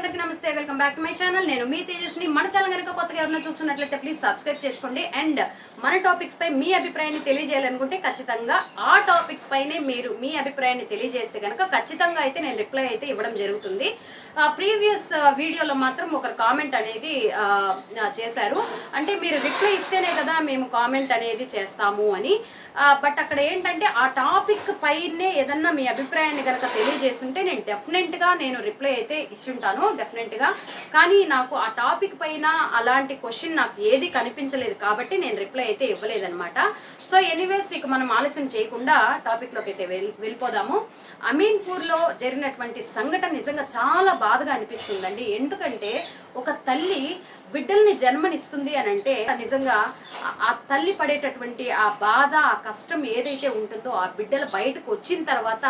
అందరికీ నమస్తే welcome back to my channel. నేను మీ తేజస్ని మన ఛానల్ కనుక కొత్తగా ఎవరైనా చూస్తున్నట్లయితే ప్లీజ్ సబ్స్క్రైబ్ చేసుకోండి. అండ్ మన టాపిక్స్ పై మీ అభిప్రాయాన్ని తెలియజేయాలనుకుంటే ఖచ్చితంగా ఆ టాపిక్స్ పైనే మీరు మీ అభిప్రాయాన్ని తెలియజేస్తే కనుక ఖచ్చితంగా అయితే నేను రిప్లై అయితే ఇవ్వడం జరుగుతుంది. ప్రీవియస్ వీడియోలో మాత్రం ఒక కామెంట్ అనేది చేశారు. అంటే మీరు రిప్లై ఇస్తేనే కదా మేము కామెంట్ అనేది చేస్తాము అని. బట్ అక్కడ ఏంటంటే ఆ టాపిక్ పైనే ఏదన్నా మీ అభిప్రాయాన్ని కనుక తెలియజేస్తుంటే నేను డెఫినెట్గా నేను రిప్లై అయితే ఇచ్చుంటాను. డెఫినెట్గా కానీ నాకు ఆ టాపిక్ పైన అలాంటి క్వశ్చన్ నాకు ఏది కనిపించలేదు కాబట్టి నేను రిప్లై అయితే ఇవ్వలేదన్నమాట. సో ఎనీవేస్ ఇక మనం ఆలస్యం చేయకుండా టాపిక్లోకి అయితే వెళ్ళి వెళ్ళిపోదాము. అమీన్పూర్లో జరిగినటువంటి సంఘటన నిజంగా చాలా బాధగా అనిపిస్తుందండి. ఎందుకంటే ఒక తల్లి బిడ్డల్ని జన్మనిస్తుంది అని అంటే నిజంగా ఆ- తల్లి పడేటటువంటి ఆ బాధ ఆ కష్టం ఏదైతే ఉంటుందో ఆ బిడ్డలు బయటకు వచ్చిన తర్వాత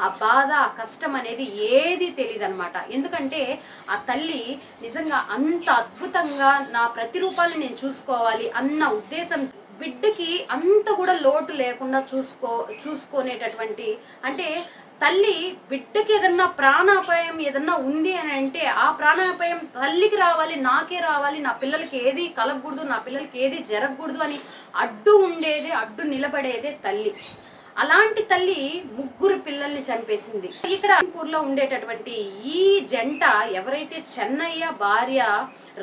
ఆ బాధ ఆ కష్టం అనేది ఏది తెలియదు అనమాట ఎందుకంటే ఆ తల్లి నిజంగా అంత అద్భుతంగా నా ప్రతిరూపాలు నేను చూసుకోవాలి అన్న ఉద్దేశం బిడ్డకి అంత కూడా లోటు లేకుండా చూసుకో చూసుకునేటటువంటి అంటే తల్లి బిడ్డకి ఏదన్నా ప్రాణాపాయం ఏదన్నా ఉంది అని అంటే ఆ ప్రాణాపాయం తల్లికి రావాలి నాకే రావాలి నా పిల్లలకి ఏది కలగకూడదు నా పిల్లలకి ఏది జరగకూడదు అని అడ్డు ఉండేదే అడ్డు నిలబడేదే తల్లి. అలాంటి తల్లి ముగ్గురు పిల్లల్ని చంపేసింది. ఇక్కడ లో ఉండేటటువంటి ఈ జంట ఎవరైతే చెన్నయ్య భార్య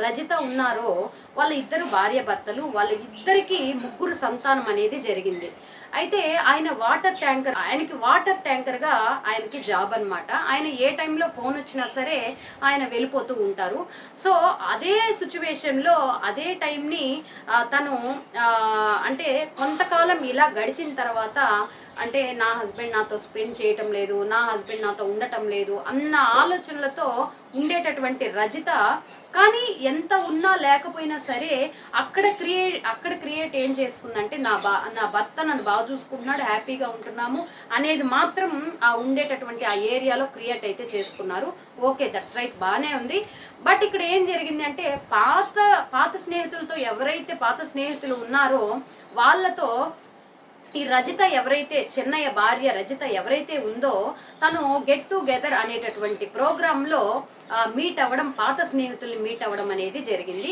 రజిత ఉన్నారో వాళ్ళ ఇద్దరు భార్య భర్తలు వాళ్ళ ఇద్దరికి ముగ్గురు సంతానం అనేది జరిగింది. అయితే ఆయన వాటర్ ట్యాంకర్ ఆయనకి వాటర్ ట్యాంకర్గా ఆయనకి జాబ్ అనమాట ఆయన ఏ టైంలో ఫోన్ వచ్చినా సరే ఆయన వెళ్ళిపోతూ ఉంటారు. సో అదే సిచ్యువేషన్లో అదే టైంని తను అంటే కొంతకాలం ఇలా గడిచిన తర్వాత అంటే నా హస్బెండ్ నాతో స్పెండ్ చేయటం లేదు నా హస్బెండ్ నాతో ఉండటం లేదు అన్న ఆలోచనలతో ఉండేటటువంటి రజిత కానీ ఎంత ఉన్నా లేకపోయినా సరే అక్కడ క్రియేట్ అక్కడ క్రియేట్ ఏం చేసుకుందంటే నా బా నా భర్త నన్ను బాగా చూసుకుంటున్నాడు హ్యాపీగా ఉంటున్నాము అనేది మాత్రం ఆ ఉండేటటువంటి ఆ ఏరియాలో క్రియేట్ అయితే చేసుకున్నారు. ఓకే దట్స్ రైట్ బాగానే ఉంది. బట్ ఇక్కడ ఏం జరిగింది అంటే పాత పాత స్నేహితులతో ఎవరైతే పాత స్నేహితులు ఉన్నారో వాళ్ళతో ఈ రజిత ఎవరైతే చెన్నయ్య భార్య రజిత ఎవరైతే ఉందో తను గెట్ టుగెదర్ అనేటటువంటి ప్రోగ్రాంలో మీట్ అవ్వడం పాత స్నేహితుల్ని మీట్ అవ్వడం అనేది జరిగింది.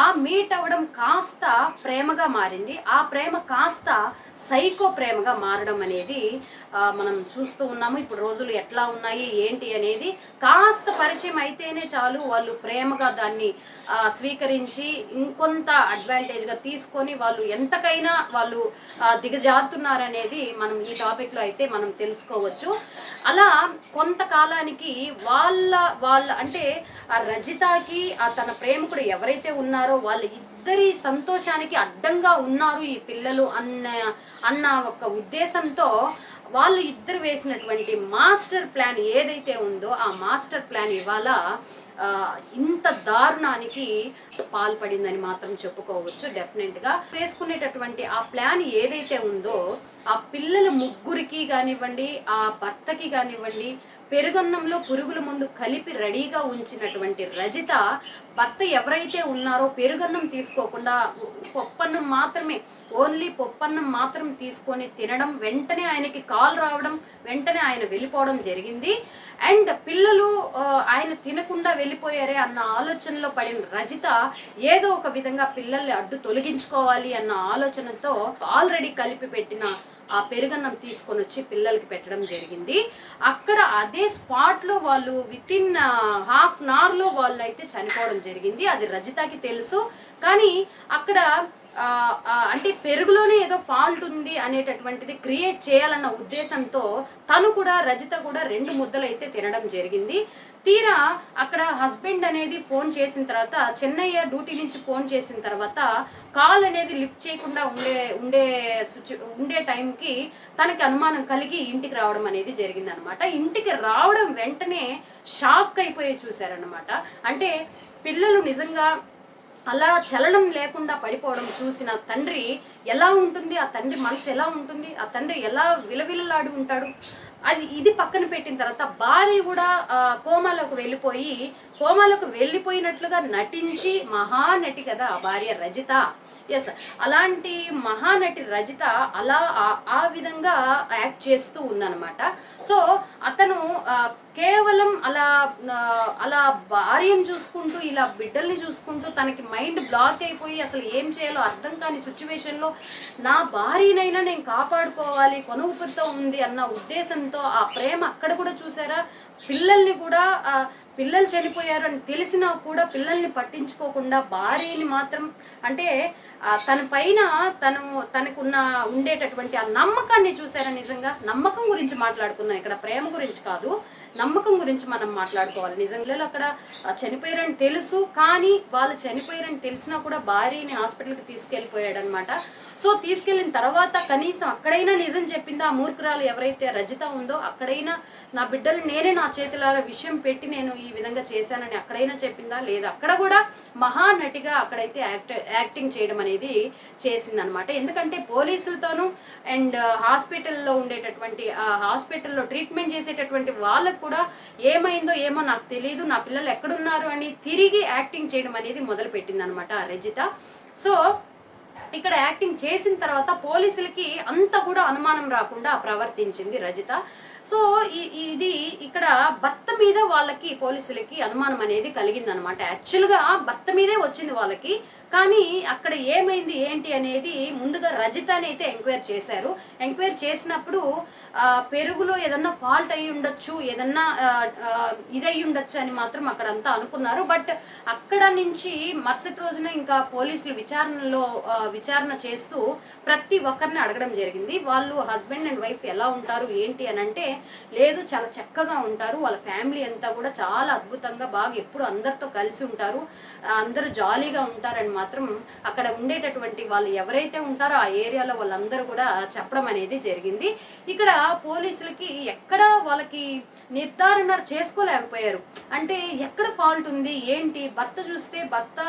ఆ మీట్ అవ్వడం కాస్త ప్రేమగా మారింది. ఆ ప్రేమ కాస్త సైకో ప్రేమగా మారడం అనేది మనం చూస్తూ ఉన్నాము. ఇప్పుడు రోజులు ఎట్లా ఉన్నాయి ఏంటి అనేది కాస్త పరిచయం అయితేనే చాలు. వాళ్ళు ప్రేమగా దాన్ని స్వీకరించి ఇంకొంత అడ్వాంటేజ్గా తీసుకొని వాళ్ళు ఎంతకైనా వాళ్ళు దిగజా జారుతున్నారనేది మనం ఈ టాపిక్లో అయితే మనం తెలుసుకోవచ్చు. అలా కొంతకాలానికి వాళ్ళ వాళ్ళ అంటే ఆ రజితకి ఆ తన ప్రేమికుడు ఎవరైతే ఉన్నారో వాళ్ళ ఇద్దరి సంతోషానికి అడ్డంగా ఉన్నారు ఈ పిల్లలు అన్న అన్న ఒక ఉద్దేశంతో వాళ్ళు ఇద్దరు వేసినటువంటి మాస్టర్ ప్లాన్ ఏదైతే ఉందో ఆ మాస్టర్ ప్లాన్ ఇవాళ ఇంత దారుణానికి పాల్పడిందని మాత్రం చెప్పుకోవచ్చు డెఫినెట్గా వేసుకునేటటువంటి ఆ ప్లాన్ ఏదైతే ఉందో ఆ పిల్లల ముగ్గురికి కానివ్వండి ఆ భర్తకి కానివ్వండి పెరుగన్నంలో పురుగుల ముందు కలిపి రెడీగా ఉంచినటువంటి రజిత భర్త ఎవరైతే ఉన్నారో పెరుగన్నం తీసుకోకుండా పప్పన్నం మాత్రమే ఓన్లీ పప్పన్నం మాత్రం తీసుకొని తినడం వెంటనే ఆయనకి కాల్ రావడం వెంటనే ఆయన వెళ్ళిపోవడం జరిగింది. అండ్ పిల్లలు ఆయన తినకుండా వెళ్ళిపోయారే అన్న ఆలోచనలో పడిన రజిత ఏదో ఒక విధంగా పిల్లల్ని అడ్డు తొలగించుకోవాలి అన్న ఆలోచనతో ఆల్రెడీ కలిపి పెట్టిన ఆ పెరుగన్నం తీసుకొని వచ్చి పిల్లలకి పెట్టడం జరిగింది. అక్కడ అదే స్పాట్లో వాళ్ళు విత్ ఇన్ హాఫ్ అన్ అవర్లో వాళ్ళు అయితే చనిపోవడం జరిగింది. అది రజితకి తెలుసు. కానీ అక్కడ అంటే పెరుగులోనే ఏదో ఫాల్ట్ ఉంది అనేటటువంటిది క్రియేట్ చేయాలన్న ఉద్దేశంతో తను కూడా రజిత కూడా రెండు ముద్దలు అయితే తినడం జరిగింది. తీరా అక్కడ హస్బెండ్ అనేది ఫోన్ చేసిన తర్వాత చెన్నయ్య డ్యూటీ నుంచి ఫోన్ చేసిన తర్వాత కాల్ అనేది లిఫ్ట్ చేయకుండా ఉండే ఉండే సిచ్యు ఉండే టైంకి తనకి అనుమానం కలిగి ఇంటికి రావడం అనేది జరిగింది అనమాట ఇంటికి రావడం వెంటనే షాక్ అయిపోయి చూశారనమాట. అంటే పిల్లలు నిజంగా అలా చలనం లేకుండా పడిపోవడం చూసిన తండ్రి ఎలా ఉంటుంది? ఆ తండ్రి మనసు ఎలా ఉంటుంది? ఆ తండ్రి ఎలా విలవిలలాడి ఉంటాడు? అది ఇది పక్కన పెట్టిన తర్వాత భార్య కూడా కోమాలోకి వెళ్ళిపోయి కోమాలోకి వెళ్ళిపోయినట్లుగా నటించి మహానటి కదా ఆ భార్య రజిత. ఎస్ అలాంటి మహానటి రజిత అలా ఆ- విధంగా యాక్ట్ చేస్తూ ఉందన్నమాట. సో అతను కేవలం అలా అలా భార్యను చూసుకుంటూ ఇలా బిడ్డల్ని చూసుకుంటూ తనకి మైండ్ బ్లాక్ అయిపోయి అసలు ఏం చేయాలో అర్థం కాని సిచ్యువేషన్లో నా భార్యనైనా నేను కాపాడుకోవాలి కొన ఉంది అన్న ఉద్దేశంతో ఆ ప్రేమ అక్కడ కూడా చూసారా? పిల్లల్ని కూడా ఆ, పిల్లలు చనిపోయారు అని తెలిసినా కూడా పిల్లల్ని పట్టించుకోకుండా భార్యని మాత్రం అంటే ఆ, తన పైన తను తనకున్న ఉండేటటువంటి ఆ నమ్మకాన్ని చూసారా నిజంగా? నమ్మకం గురించి మాట్లాడుకుందాం. ఇక్కడ ప్రేమ గురించి కాదు. నమ్మకం గురించి మనం మాట్లాడుకోవాలి. నిజంగా అక్కడ చనిపోయారని తెలుసు కానీ వాళ్ళు చనిపోయారని తెలిసినా కూడా భార్యని హాస్పిటల్కి తీసుకెళ్ళిపోయాడు అనమాట సో తీసుకెళ్ళిన తర్వాత కనీసం అక్కడైనా నిజం చెప్పిందా ఆ మూర్ఖురాలు ఎవరైతే రజిత ఉందో అక్కడైనా నా బిడ్డలు నేనే నా చేతులారా విషయం పెట్టి నేను ఈ విధంగా చేశానని అక్కడైనా చెప్పిందా? లేదా అక్కడ కూడా మహానటిగా అక్కడైతే యాక్ట్ యాక్టింగ్ చేయడం అనేది చేసిందనమాట. ఎందుకంటే పోలీసులతోనూ అండ్ హాస్పిటల్లో ఉండేటటువంటి ఆ హాస్పిటల్లో ట్రీట్మెంట్ చేసేటటువంటి వాళ్ళకు కూడా ఏమైందో ఏమో నాకు తెలియదు నా పిల్లలు ఎక్కడున్నారు అని తిరిగి యాక్టింగ్ చేయడం అనేది మొదలు పెట్టిందనమాట రజిత. సో ఇక్కడ యాక్టింగ్ చేసిన తర్వాత పోలీసులకి అంత కూడా అనుమానం రాకుండా ప్రవర్తించింది రజిత. సో ఈ- ఇది ఇక్కడ భర్త మీద వాళ్ళకి పోలీసులకి అనుమానం అనేది కలిగిందనమాట యాక్చువల్గా భర్త మీదే వచ్చింది వాళ్ళకి కానీ అక్కడ ఏమైంది ఏంటి అనేది ముందుగా రజితని అయితే ఎంక్వైరీ చేశారు. ఎంక్వైరీ చేసినప్పుడు పెరుగులో ఏదన్నా ఫాల్ట్ అయి ఉండొచ్చు ఏదన్నా ఇదయి ఇది ఉండొచ్చు అని మాత్రం అక్కడ అంతా అనుకున్నారు. బట్ అక్కడ నుంచి మరుసటి రోజున ఇంకా పోలీసులు విచారణలో విచారణ చేస్తూ ప్రతి ఒక్కరిని అడగడం జరిగింది. వాళ్ళు హస్బెండ్ అండ్ వైఫ్ ఎలా ఉంటారు ఏంటి అని అంటే లేదు చాలా చక్కగా ఉంటారు. వాళ్ళ ఫ్యామిలీ అంతా కూడా చాలా అద్భుతంగా బాగా ఎప్పుడు అందరితో కలిసి ఉంటారు. అందరూ జాలీగా ఉంటారని మాత్రం అక్కడ ఉండేటటువంటి వాళ్ళు ఎవరైతే ఉంటారో ఆ ఏరియాలో వాళ్ళందరూ కూడా చెప్పడం అనేది జరిగింది. ఇక్కడ పోలీసులకి ఎక్కడ వాళ్ళకి నిర్ధారణ చేసుకోలేకపోయారు. అంటే ఎక్కడ ఫాల్ట్ ఉంది? ఏంటి? భర్త చూస్తే భర్త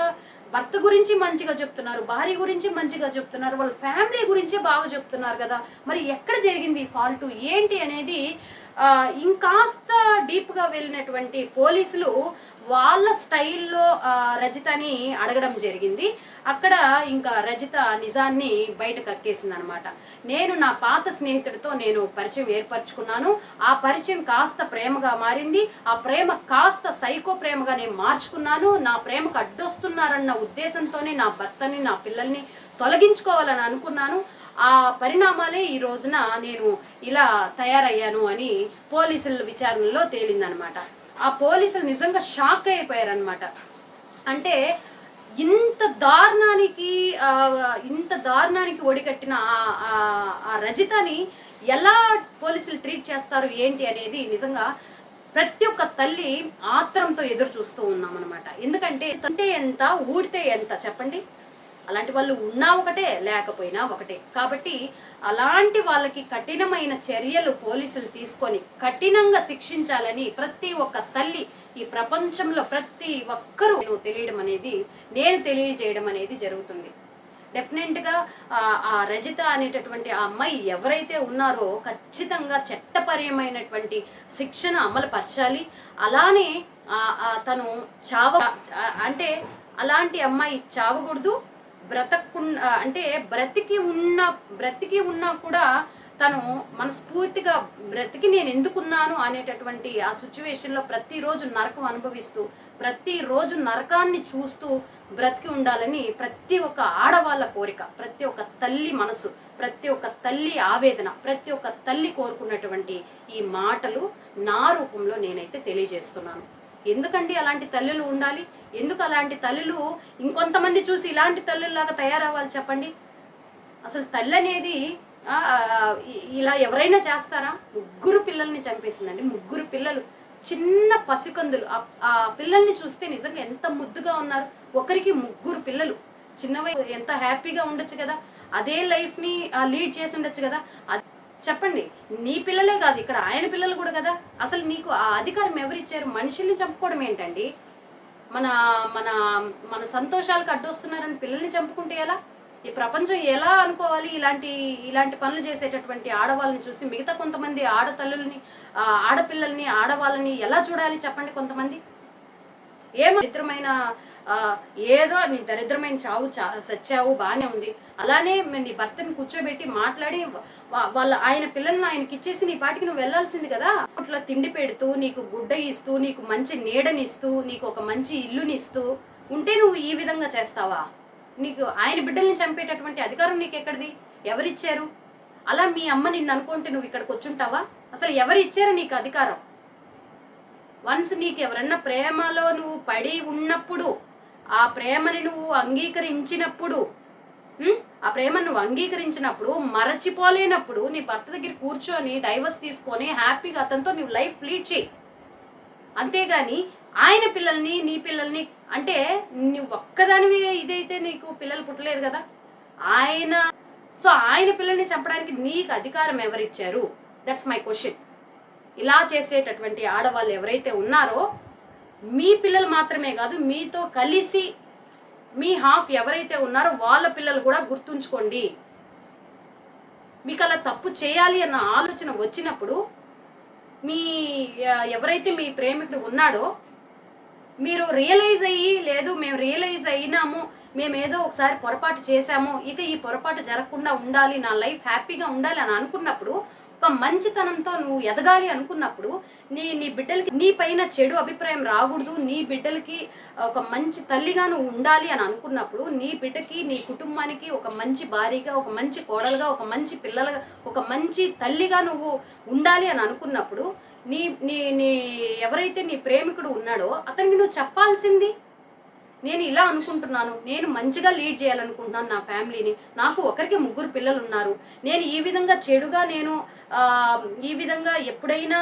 భర్త గురించి మంచిగా చెప్తున్నారు భార్య గురించి మంచిగా చెప్తున్నారు వాళ్ళ ఫ్యామిలీ గురించే బాగా చెప్తున్నారు కదా. మరి ఎక్కడ జరిగింది ఈ ఫాల్ట్ ఏంటి అనేది ఇంకాస్త డీప్గా వెళ్ళినటువంటి పోలీసులు వాళ్ళ స్టైల్లో రజితని అడగడం జరిగింది. అక్కడ ఇంకా రజిత నిజాన్ని బయట కక్కేసింది అనమాట నేను నా పాత స్నేహితుడితో నేను పరిచయం ఏర్పరచుకున్నాను. ఆ పరిచయం కాస్త ప్రేమగా మారింది. ఆ ప్రేమ కాస్త సైకో ప్రేమగా నేను మార్చుకున్నాను. నా ప్రేమకు అడ్డొస్తున్నారన్న ఉద్దేశంతోనే నా భర్తని నా పిల్లల్ని తొలగించుకోవాలని అనుకున్నాను. ఆ పరిణామాలే ఈ రోజున నేను ఇలా తయారయ్యాను అని పోలీసుల విచారణలో తేలిందనమాట. ఆ పోలీసులు నిజంగా షాక్ అయిపోయారనమాట. అంటే ఇంత దారుణానికి ఇంత దారుణానికి ఒడిగట్టిన ఆ- ఆ- ఆ రజితని ఎలా పోలీసులు ట్రీట్ చేస్తారు ఏంటి అనేది నిజంగా ప్రతి ఒక్క తల్లి ఆత్రంతో ఎదురు చూస్తూ ఉన్నాం అనమాట ఎందుకంటే తంటే ఎంత ఊడితే ఎంత చెప్పండి? అలాంటి వాళ్ళు ఉన్నా ఒకటే లేకపోయినా ఒకటే. కాబట్టి అలాంటి వాళ్ళకి కఠినమైన చర్యలు పోలీసులు తీసుకొని కఠినంగా శిక్షించాలని ప్రతి ఒక్క తల్లి ఈ ప్రపంచంలో ప్రతి ఒక్కరూ నేను తెలియడం అనేది నేను తెలియజేయడం అనేది జరుగుతుంది. డెఫినెట్గా ఆ రజిత అనేటటువంటి ఆ అమ్మాయి ఎవరైతే ఉన్నారో ఖచ్చితంగా చట్టపరమైనటువంటి శిక్షణ అమలు పరచాలి. అలానే తను చావ అంటే అలాంటి అమ్మాయి చావకూడదు. బ్రతకు అంటే బ్రతికి ఉన్న బ్రతికి ఉన్నా కూడా తను మనస్ఫూర్తిగా బ్రతికి నేను ఎందుకున్నాను అనేటటువంటి ఆ సిచ్యువేషన్లో ప్రతిరోజు నరకం అనుభవిస్తూ ప్రతిరోజు నరకాన్ని చూస్తూ బ్రతికి ఉండాలని ప్రతి ఒక్క ఆడవాళ్ళ కోరిక ప్రతి ఒక్క తల్లి మనసు ప్రతి ఒక్క తల్లి ఆవేదన ప్రతి ఒక్క తల్లి కోరుకున్నటువంటి ఈ మాటలు నా రూపంలో నేనైతే తెలియజేస్తున్నాను. ఎందుకండి అలాంటి తల్లులు ఉండాలి? ఎందుకు అలాంటి తల్లులు ఇంకొంతమంది చూసి ఇలాంటి తల్లుల్లాగా తయారవ్వాలి చెప్పండి? అసలు తల్లి అనేది ఇలా ఎవరైనా చేస్తారా? ముగ్గురు పిల్లల్ని చంపేసిందండి. ముగ్గురు పిల్లలు. చిన్న పసికందులు. ఆ- పిల్లల్ని చూస్తే నిజంగా ఎంత ముద్దుగా ఉన్నారు. ఒకరికి ముగ్గురు పిల్లలు. చిన్నవై ఎంత హ్యాపీగా ఉండొచ్చు కదా? అదే లైఫ్ని లీడ్ చేసి ఉండొచ్చు కదా? చెప్పండి నీ పిల్లలే కాదు ఇక్కడ ఆయన పిల్లలు కూడా కదా. అసలు నీకు ఆ అధికారం ఎవరిచ్చారు? మనుషుల్ని చంపుకోవడం ఏంటండి? మన మన మన సంతోషాలకు అడ్డొస్తున్నారని పిల్లల్ని చంపుకుంటే ఎలా? ఈ ప్రపంచం ఎలా అనుకోవాలి ఇలాంటి ఇలాంటి పనులు చేసేటటువంటి ఆడవాళ్ళని చూసి మిగతా కొంతమంది ఆడతల్లుల్ని ఆడపిల్లల్ని ఆడవాళ్ళని ఎలా చూడాలి చెప్పండి కొంతమంది? ఏమో దరిద్రమైన ఏదో నీ దరిద్రమైన చావు చా సచ్చావు బాగానే ఉంది. అలానే నీ భర్తని కూర్చోబెట్టి మాట్లాడి వాళ్ళ ఆయన పిల్లల్ని ఆయనకి ఇచ్చేసి నీ పాటికి నువ్వు వెళ్ళాల్సింది కదా? అట్లా తిండి పెడుతూ నీకు గుడ్డ ఇస్తూ నీకు మంచి నీడనిస్తూ నీకు ఒక మంచి ఇల్లునిస్తూ ఉంటే నువ్వు ఈ విధంగా చేస్తావా? నీకు ఆయన బిడ్డల్ని చంపేటటువంటి అధికారం నీకు ఎక్కడిది ఎవరిచ్చారు? అలా మీ అమ్మ నిన్ను అనుకుంటే నువ్వు ఇక్కడికి వచ్చుంటావా? అసలు ఎవరు ఇచ్చారు నీకు అధికారం? వన్స్ నీకు ఎవరన్నా ప్రేమలో నువ్వు పడి ఉన్నప్పుడు ఆ ప్రేమని నువ్వు అంగీకరించినప్పుడు ఆ ప్రేమను నువ్వు అంగీకరించినప్పుడు మరచిపోలేనప్పుడు నీ భర్త దగ్గర కూర్చొని డైవర్స్ తీసుకొని హ్యాపీగా అతనితో నువ్వు లైఫ్ లీడ్ చేయి. అంతేగాని ఆయన పిల్లల్ని నీ పిల్లల్ని అంటే నువ్వు ఒక్కదానివి ఇదైతే నీకు పిల్లలు పుట్టలేదు కదా? ఆయన సో ఆయన పిల్లల్ని చంపడానికి నీకు అధికారం ఎవరిచ్చారు? దట్స్ మై క్వశ్చన్ ఇలా చేసేటటువంటి ఆడవాళ్ళు ఎవరైతే ఉన్నారో మీ పిల్లలు మాత్రమే కాదు మీతో కలిసి మీ హాఫ్ ఎవరైతే ఉన్నారో వాళ్ళ పిల్లలు కూడా గుర్తుంచుకోండి. మీకు అలా తప్పు చేయాలి అన్న ఆలోచన వచ్చినప్పుడు మీ ఎవరైతే మీ ప్రేమికుడు ఉన్నాడో మీరు రియలైజ్ అయ్యి లేదు మేము రియలైజ్ అయినాము మేము ఏదో ఒకసారి పొరపాటు చేశాము ఇక ఈ పొరపాటు జరగకుండా ఉండాలి నా లైఫ్ హ్యాపీగా ఉండాలి అని అనుకున్నప్పుడు ఒక మంచితనంతో నువ్వు ఎదగాలి అనుకున్నప్పుడు నీ నీ బిడ్డలకి నీ పైన చెడు అభిప్రాయం రాకూడదు. నీ బిడ్డలకి ఒక మంచి తల్లిగా నువ్వు ఉండాలి అని అనుకున్నప్పుడు నీ బిడ్డకి నీ కుటుంబానికి ఒక మంచి భారీగా ఒక మంచి కోడలుగా ఒక మంచి పిల్లలుగా ఒక మంచి తల్లిగా నువ్వు ఉండాలి అని అనుకున్నప్పుడు నీ నీ నీ ఎవరైతే నీ ప్రేమికుడు ఉన్నాడో అతనికి నువ్వు చెప్పాల్సింది నేను ఇలా అనుకుంటున్నాను. నేను మంచిగా లీడ్ చేయాలనుకుంటున్నాను నా ఫ్యామిలీని. నాకు ఒకరికి ముగ్గురు పిల్లలు ఉన్నారు నేను ఈ విధంగా చెడుగా నేను ఈ విధంగా ఎప్పుడైనా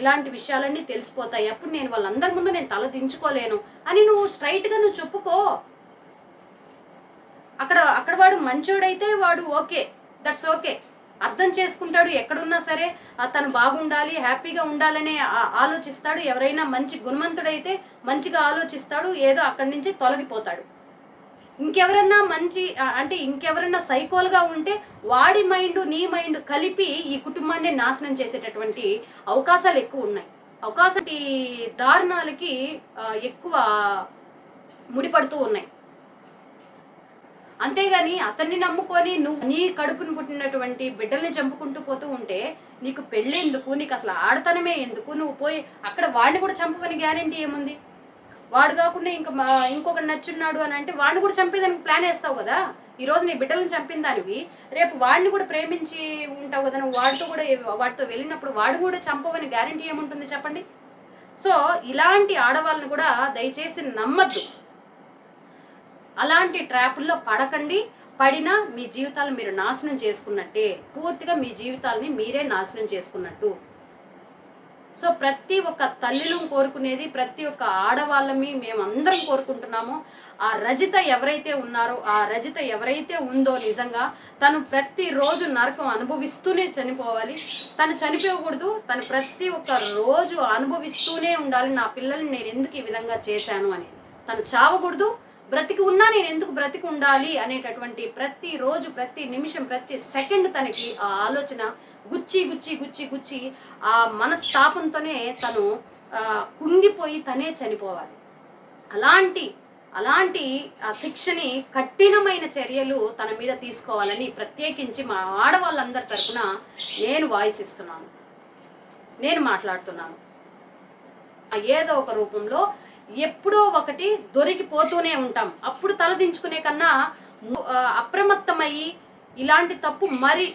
ఇలాంటి విషయాలన్నీ తెలిసిపోతాయి. అప్పుడు నేను వాళ్ళందరి ముందు నేను తల దించుకోలేను అని నువ్వు స్ట్రైట్గా నువ్వు చెప్పుకో. అక్కడ అక్కడ వాడు మంచోడైతే వాడు ఓకే. దట్స్ ఓకే అర్థం చేసుకుంటాడు ఎక్కడున్నా సరే తను బాగుండాలి హ్యాపీగా ఉండాలనే ఆలోచిస్తాడు. ఎవరైనా మంచి గుణవంతుడైతే మంచిగా ఆలోచిస్తాడు ఏదో అక్కడి నుంచి తొలగిపోతాడు. ఇంకెవరన్నా మంచి అంటే ఇంకెవరన్నా సైకోల్గా ఉంటే వాడి మైండ్ నీ మైండ్ కలిపి ఈ కుటుంబాన్ని నాశనం చేసేటటువంటి అవకాశాలు ఎక్కువ ఉన్నాయి. అవకాశం దారుణాలకి ఎక్కువ ముడిపడుతూ ఉన్నాయి. అంతేగాని అతన్ని నమ్ముకొని నువ్వు నీ కడుపును పుట్టినటువంటి బిడ్డల్ని చంపుకుంటూ పోతూ ఉంటే నీకు పెళ్ళెందుకు? నీకు అసలు ఆడతనమే ఎందుకు? నువ్వు పోయి అక్కడ వాడిని కూడా చంపవని గ్యారంటీ ఏముంది? వాడు కాకుండా ఇంకా మా- ఇంకొకటి నచ్చున్నాడు అని అంటే వాడిని కూడా చంపేదానికి ప్లాన్ వేస్తావు కదా? ఈ రోజు నీ బిడ్డలను చంపిన దానివి రేపు వాడిని కూడా ప్రేమించి ఉంటావు కదా? నువ్వు వాడితో కూడా వాడితో వెళ్ళినప్పుడు వాడు కూడా చంపవని గ్యారంటీ ఏముంటుంది చెప్పండి? సో ఇలాంటి ఆడవాళ్ళని కూడా దయచేసి నమ్మద్దు. అలాంటి ట్రాపుల్లో పడకండి. పడినా మీ జీవితాలు మీరు నాశనం చేసుకున్నట్టే. పూర్తిగా మీ జీవితాలని మీరే నాశనం చేసుకున్నట్టు. సో ప్రతి ఒక్క తల్లిలు కోరుకునేది ప్రతి ఒక్క ఆడవాళ్ళమి మేమందరం కోరుకుంటున్నాము. ఆ రజిత ఎవరైతే ఉన్నారో ఆ రజిత ఎవరైతే ఉందో నిజంగా తను ప్రతిరోజు నరకం అనుభవిస్తూనే చనిపోవాలి. తను చనిపోకూడదు. తను ప్రతి ఒక్క రోజు అనుభవిస్తూనే ఉండాలి. నా పిల్లల్ని నేను ఎందుకు ఈ విధంగా చేశాను అని. తను చావకూడదు. బ్రతికి ఉన్నా నేను ఎందుకు బ్రతికి ఉండాలి అనేటటువంటి ప్రతి రోజు ప్రతి నిమిషం ప్రతి సెకండ్ తనకి ఆ ఆలోచన గుచ్చి గుచ్చి గుచ్చి గుచ్చి ఆ మనస్తాపంతోనే తను కుంగిపోయి తనే చనిపోవాలి. అలాంటి అలాంటి ఆ శిక్షని కఠినమైన చర్యలు తన మీద తీసుకోవాలని ప్రత్యేకించి మా ఆడవాళ్ళందరి తరఫున నేను వాయిస్ ఇస్తున్నాను. నేను మాట్లాడుతున్నాను. ఏదో ఒక రూపంలో ఎప్పుడో ఒకటి దొరికిపోతూనే ఉంటాం. అప్పుడు తలదించుకునే కన్నా అప్రమత్తమయ్యి ఇలాంటి తప్పు మరి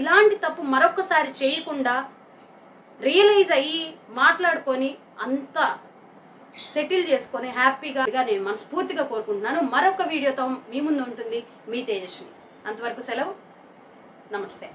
ఇలాంటి తప్పు మరొకసారి చేయకుండా రియలైజ్ అయ్యి మాట్లాడుకొని అంత సెటిల్ చేసుకొని హ్యాపీగా నేను మనస్ఫూర్తిగా కోరుకుంటున్నాను. మరొక వీడియోతో మీ ముందు ఉంటుంది మీ తేజస్వి అంతవరకు సెలవు. నమస్తే.